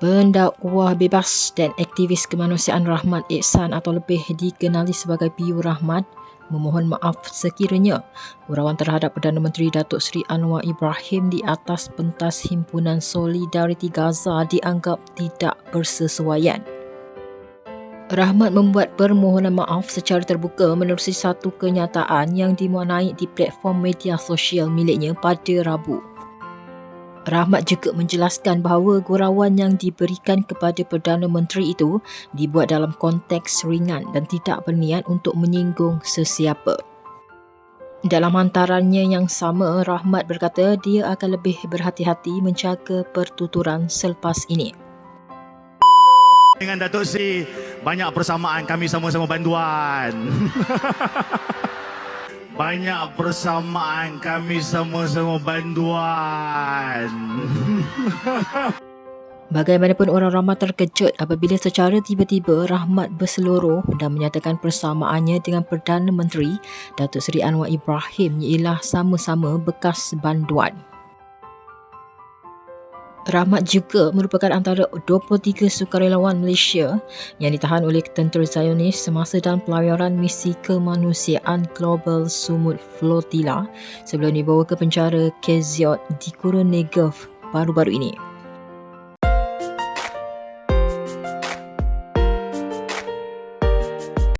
Pendakwah bebas dan aktivis kemanusiaan Rahmat Ihsan atau lebih dikenali sebagai Piu Rahmat memohon maaf sekiranya gurauan terhadap Perdana Menteri Datuk Seri Anwar Ibrahim di atas pentas Himpunan Solidariti Gaza dianggap tidak bersesuaian. Rahmat membuat permohonan maaf secara terbuka menerusi satu kenyataan yang dimuat di platform media sosial miliknya pada Rabu. Rahmat juga menjelaskan bahawa gurauan yang diberikan kepada Perdana Menteri itu dibuat dalam konteks ringan dan tidak berniat untuk menyinggung sesiapa. Dalam hantarannya yang sama, Rahmat berkata dia akan lebih berhati-hati menjaga pertuturan selepas ini. Dengan Datuk Seri, banyak persamaan kami sama-sama bantuan. banyak persamaan kami sama-sama bantuan. Bagaimanapun orang ramai terkejut apabila secara tiba-tiba Rahmat berseluruh dan menyatakan persamaannya dengan Perdana Menteri Datuk Seri Anwar Ibrahim ialah sama-sama bekas banduan. Rahmat juga merupakan antara 23 sukarelawan Malaysia yang ditahan oleh tentera Zionis semasa dalam pelayaran misi kemanusiaan Global Sumut Flotilla sebelum dibawa ke penjara Keziot di Kurun Negev baru-baru ini.